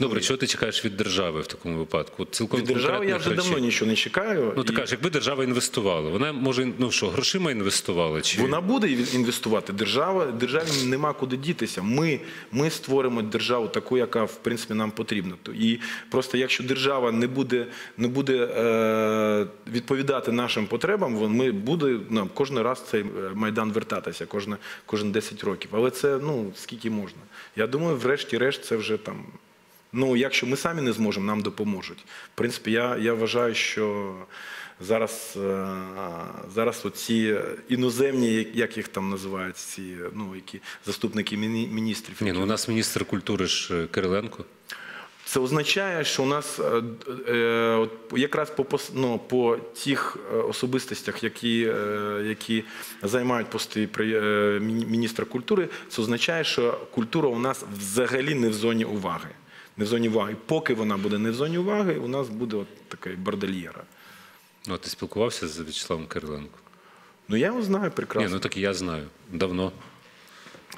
Добре, чого ти чекаєш від держави в такому випадку? Цілком Від держави я вже давно нічого не чекаю. Ну ти І кажеш, якби держава інвестувала, вона може ну що, грошима інвестувала чи Вона буде інвестувати. Держава державі нема куди дітися. Ми, ми створимо державу таку, яка в принципі нам потрібна. І просто якщо держава не буде, не буде е, відповідати нашим потребам, ми буде нам кожен раз цей е, майдан вертатися, кожне, кожен 10 років. Але це ну скільки можна. Я думаю, врешті-решт, це вже там. Ну, якщо ми самі не зможемо, нам допоможуть. В принципі, я, я вважаю, що зараз, е, зараз оці іноземні, як- їх там називають, ці ну, які заступники міні- міністрів. ні, ну у нас міністр культури ж е, Кириленко. Це означає, що у нас е, е, от якраз по ну, по тих особистостях, які, е, які займають пости при е, міністра культури, це означає, що культура у нас взагалі не в зоні уваги. Не в зоні уваги. Поки вона буде не в зоні уваги, у нас буде от така бордельєра. Ну, а ти спілкувався з В'ячеславом Кириленко? Ну я його знаю Ні, прекрасно. ну так і я знаю давно.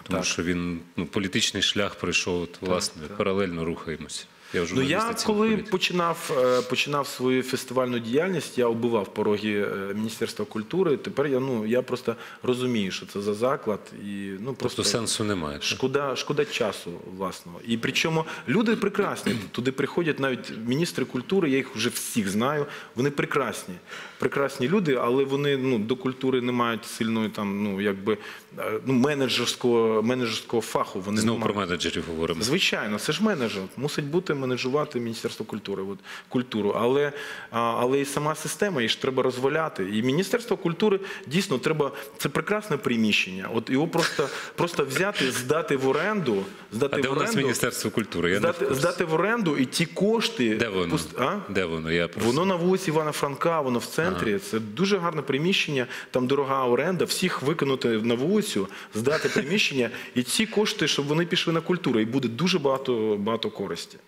Тому Так. що він ну, політичний шлях пройшов, от, власне, паралельно рухаємося. Я в Ну я коли починав, е, починав свою фестивальну діяльність, я оббивав пороги е, Міністерства культури. Тепер я ну я просто розумію, що це за заклад, і ну просто Тобто сенсу немає. Шкода, шкода часу власного. І причому люди прекрасні. Туди приходять навіть міністри культури, я їх вже всіх знаю. Вони прекрасні. Прекрасні люди, але вони ну, до культури не мають сильної там, ну якби е, ну, менеджерського, менеджерського фаху. Вони Знову про менеджерів говоримо. Звичайно, це ж менеджер. Мусить бути менеджувати Міністерство культури, от, культуру. Але, а, але і сама система, її ж треба розваляти. І Міністерство культури дійсно треба. Це прекрасне приміщення. От його просто, просто взяти, здати в оренду, здати А де в у нас Міністерство культури? Я не в здати, курсі. здати в оренду і ті кошти. Де воно? пуст- А? Де воно? Я просто... Воно на вулиці Івана Франка, воно в центрі. Це дуже гарне приміщення, там дорога оренда. Всіх викинути на вулицю, здати приміщення, і ці кошти, щоб вони пішли на культуру, і буде дуже багато, багато користі.